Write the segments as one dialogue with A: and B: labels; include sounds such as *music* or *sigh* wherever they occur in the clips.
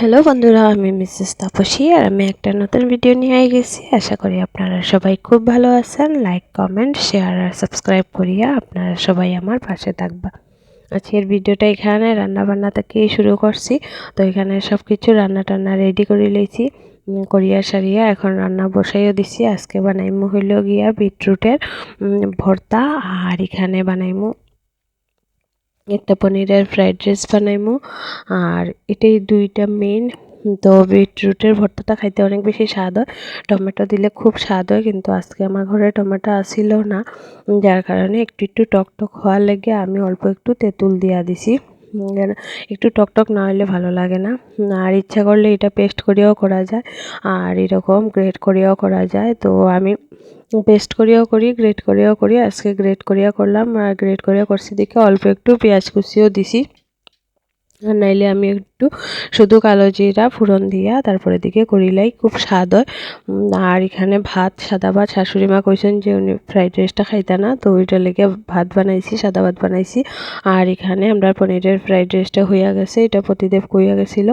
A: Hello বন্ধুরা, আমি Mrs Tapasi আর আমি একটা নতুন ভিডিও নিয়ে গেছি। আশা করি আপনারা সবাই খুব ভালো আছেন। লাইক কমেন্ট শেয়ার আর সাবস্ক্রাইব করিয়া আপনারা সবাই আমার পাশে থাকবা। আজকের ভিডিওটা এখানে রান্না বান্না থেকে শুরু করছি। তো এখানে সব কিছু রান্না টান্না রেডি করে লইছি করিয়া সারিয়া এখন রান্না বসাইও দিছি। আজকে বানাইমু হইল গিয়া বিটরুটের ভর্তা আর এখানে বানাইমু একটা পনিরের ফ্রাইড রাইস বানাইমু। আর এটাই দুইটা মেন তো বিটরুটের ভর্তাটা খাইতে অনেক বেশি স্বাদ হয়। টমেটো দিলে খুব স্বাদ হয়, কিন্তু আজকে আমার ঘরে টমেটো আসিল না। যার কারণে একটু একটু টক টক হওয়ার লেগে আমি অল্প একটু তেঁতুল দিয়া দিছি। একটু টকটক টক না হলে ভালো লাগে না। আর ইচ্ছা করলে এটা পেস্ট করেও করা যায়। আর এরকম গ্রেট করেও করা যায়। তো আমি পেস্ট করিয়াও করি গ্রেট করিয়াও করি। আজকে গ্রেট করিয়া করলাম। আর গ্রেট করিয়া করছি দেখে অল্প একটু পেঁয়াজ কুচিও দিছি। আর নাইলে আমি একটু শুধু কালো জিরা, ফোড়ন দিয়া, তারপরে দিকে করিলাই, খুব স্বাদ হয়। আর এখানে ভাত, সাদা ভাত, শাশুড়ি মা কইছেন যে উনি ফ্রাইড রাইসটা খাইতা না, তো ওইটা লেগে ভাত বানাইছি, সাদা ভাত বানাইছি। আর এখানে আমরা পনিরের ফ্রাইড রাইসটা হইয়া গেছে, এটা প্রতিদেব কইয়া গেছিল।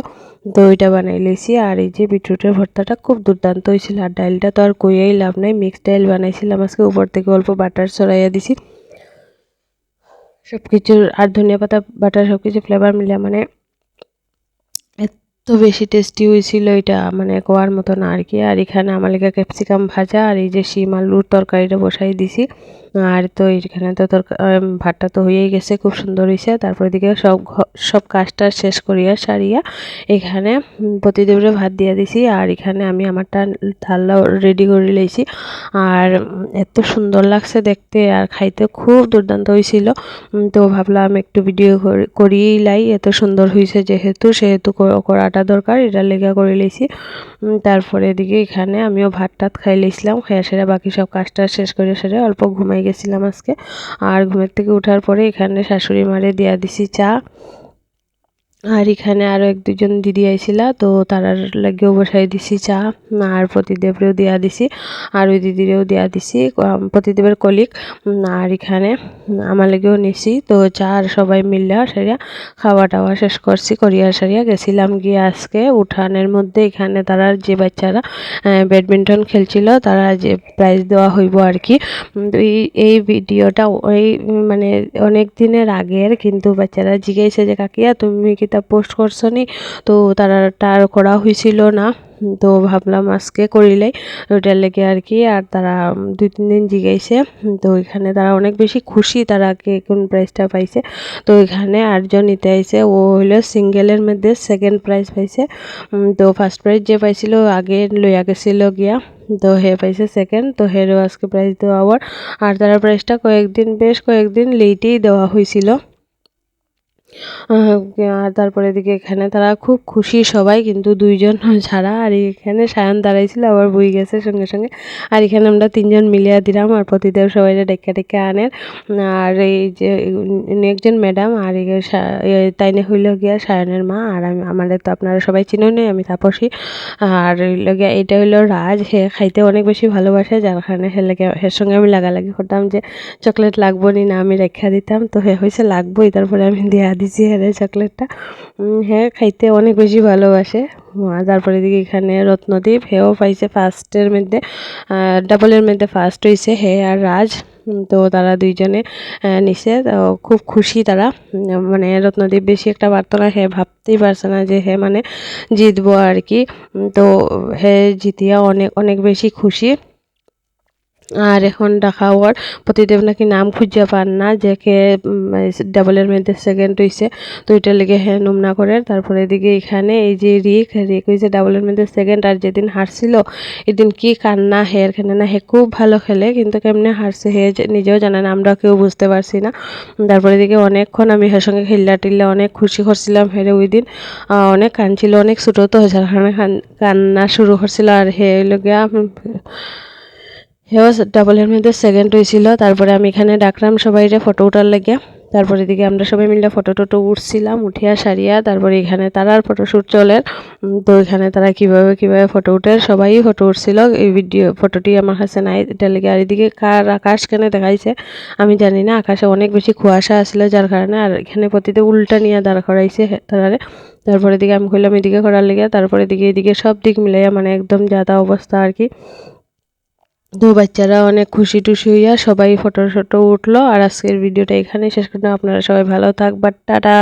A: তো ওইটা বানাই লইছি, আর এই যে বিটরুটের ভর্তাটা খুব দুর্দান্ত হয়েছিল আর ডাইলটা তো আর কইয়াই লাভ নাই, মিক্সড ডাইল বানাইছিলাম আজকে, উপর থেকে অল্প বাটার ছড়াইয়া দিছি। সব কিছুর আর ধনিয়া পাতা বাটার সব কিছু ফ্লেভার মিলিয়ে মানে এত বেশি টেস্টি হয়েছিল এটা মানে কোয়ার মতো না আর কি। আর এখানে আমার লেগে ক্যাপসিকাম ভাজা আর এই যে শিম আলুর তরকারিটা বসাই দিছি। আর তো এখানে তো তরকা আম, ভাতটা তো হয়েই গেছে খুব সুন্দর হয়েছে। তারপরে দিকে সব সব কাজটা শেষ করিয়া সারিয়া এখানে প্রতিদেবরে ভাত দিয়া দিছি। আর এখানে আমি আমারটা থাল্লা রেডি করে লইছি। আর এত সুন্দর লাগছে দেখতে আর খাইতে খুব দুর্দান্ত হয়েছিল। তো ভাবলাম একটু ভিডিও করিয়েই লাই এত সুন্দর হয়েছে যেহেতু সেহেতু কর- করাটা দরকার, এটা লেগা করে লইছি তারপরে এদিকে এখানে আমিও ভাত টাত খাই লইছিলাম খাইয়া সেরে বাকি সব কাজটা শেষ করে সেরে অল্প ঘুমাই গেছিলাম আজকে। আর ঘুমের থেকে ওঠার পরে এখানে শাশুড়ি মারে দিয়া দিছি চা। আর এখানে আরও এক দুজন দিদি আইছিলা, তো তারার লাগেও বসাই দিছি চা, আর প্রতিদেবরেও দিয়া দিছি, আর ওই দিদিরেও দিয়া দিছি প্রতিদেবের কলিক আর এখানে আমার লাগেও নিছি, তো চা আর সবাই মিললে সেটা খাওয়া টাওয়া শেষ করছি, করিয়া সারিয়া গেছিলাম গিয়ে আজকে উঠানের মধ্যে, এখানে তারা যে বাচ্চারা ব্যাডমিন্টন খেলছিল, তারা যে প্রাইজ দেওয়া হইব আর কি এই ভিডিওটা, ওই মানে অনেক দিনের আগের, কিন্তু বাচ্চারা জিজ্ঞাসা যে, কাকিয়া, তুমি কি তা পোস্ট করছ নি তো তারা তার করা হয়েছিল না। তো ভাবলাম আজকে করিলাই ওইটার লেগে আর কি, আর তারা দুই, তিন দিন জিগাইছে। তো ওইখানে তারা অনেক বেশি খুশি তারা কে কোন প্রাইজটা পাইছে। তো ওইখানে আটজন নিতে আইছে। ও হইল সিঙ্গেলের মধ্যে সেকেন্ড প্রাইজ পাইছে। তো ফার্স্ট প্রাইজ যে পাইছিল আগে লইয়া গেছিল গিয়া। তো হে পাইছে সেকেন্ড তো হেরও আজকে প্রাইজ দেওয়া হওয়ার আর তারা প্রাইজটা কয়েকদিন, বেশ কয়েকদিন লেটেই দেওয়া হয়েছিল আর তারপরে এদিকে এখানে তারা খুব খুশি সবাই, কিন্তু দুইজন *laughs* ছাড়া। আর এখানে সায়ন দাঁড়াইছিল, আবার বই গেছে সঙ্গে সঙ্গে। আর এখানে আমরা তিনজন মিলিয়া দিলাম, আর প্রতিদেব সবাই ডেকে ডেকে আনেন আর এই যে একজন ম্যাডাম, আর এ তাইনে হইল গিয়া সায়নের মা। আর আমি, আমাদের তো আপনারা সবাই চিনেন আমি তাপসী। আর হইল গিয়া এটা হইল রাজ হে খাইতে অনেক বেশি ভালোবাসে, যার কারণে হে লাগে হের সঙ্গে আমি লাগালাগি করতাম যে, চকলেট লাগবো নি না আমি রেখা দিতাম। তো হে হয়েছে লাগবোই, তারপরে আমি দেয়া দিছি হেরে চকলেটটা হ্যাঁ খাইতে অনেক বেশি ভালোবাসে। তারপরে এদিকে এখানে রত্নদ্বীপ হেও পাইছে ফার্স্টের মধ্যে ডাবলের মধ্যে ফার্স্ট হয়েছে হে আর রাজ। তো তারা দুইজনে নিছে। খুব খুশি তারা। মানে রত্নদ্বীপ বেশি একটা পারতো না, হে ভাবতেই পারছে না যে হে মানে জিতবো আর কি। তো হে জিতিয়া অনেক অনেক বেশি খুশি। আর এখন দেখা হওয়ার প্রতিদেব নাকি নাম খুঁজে পান না, যে কে ডাবলের মধ্যে সেকেন্ড হয়েছে তো এটার লেগে হ্যাঁ নুমনা করে, তারপরে এদিকে এখানে এই যে রিক রিক হয়েছে ডাবলের মধ্যে সেকেন্ড আর যেদিন হারছিল, এদিন কি কান্না হে এখানে না, হে খুব ভালো খেলে, কিন্তু কেমনে হারছে হে নিজেও জানে না, আমরা কেউ বুঝতে পারছি না। তারপরে এদিকে অনেকক্ষণ আমি হের সঙ্গে খেললা টিল্লা, অনেক খুশি করছিলাম হেরে ওই দিন। অনেক কানছিল অনেক ছোটো তো কারণে কান্না শুরু করছিল, আর হে লগিয়া হেও ডাবলের মধ্যে সেকেন্ড হয়েছিল তারপরে আমি এখানে ডাকলাম সবাইরে ফটো উঠার লাগে। তারপরে এদিকে আমরা সবাই মিলে ফটো টটো উঠছিলাম, উঠিয়া সারিয়া তারপরে এখানে তারার ফটোশ্যুট চলে। তো এখানে তারা কীভাবে কীভাবে ফটো উঠে, সবাই ফটো উঠছিল। এই ভিডিও ফটোটি আমার কাছে নাই এটা লেগে আর এদিকে কার আকাশ কেন দেখাইছে, আমি জানি না। আকাশে অনেক বেশি কুয়াশা আসলে যার কারণে আর এখানে প্রতিতে উল্টা নিয়ে দাঁড় করাইছে তারারে। তারপরে এদিকে আমি কইলাম এদিকে করার লেগে, তারপরে দিকে এদিকে সব দিক মিলাইয়া মানে একদম যাতা অবস্থা আর কি। তো বাচ্চারা অনেক খুশি টুশি হইয়া সবাই ফটো শটো উঠল, আর আজকের ভিডিওটা এখানে শেষ করলাম। আপনারা সবাই ভালো থাকবার টাটা!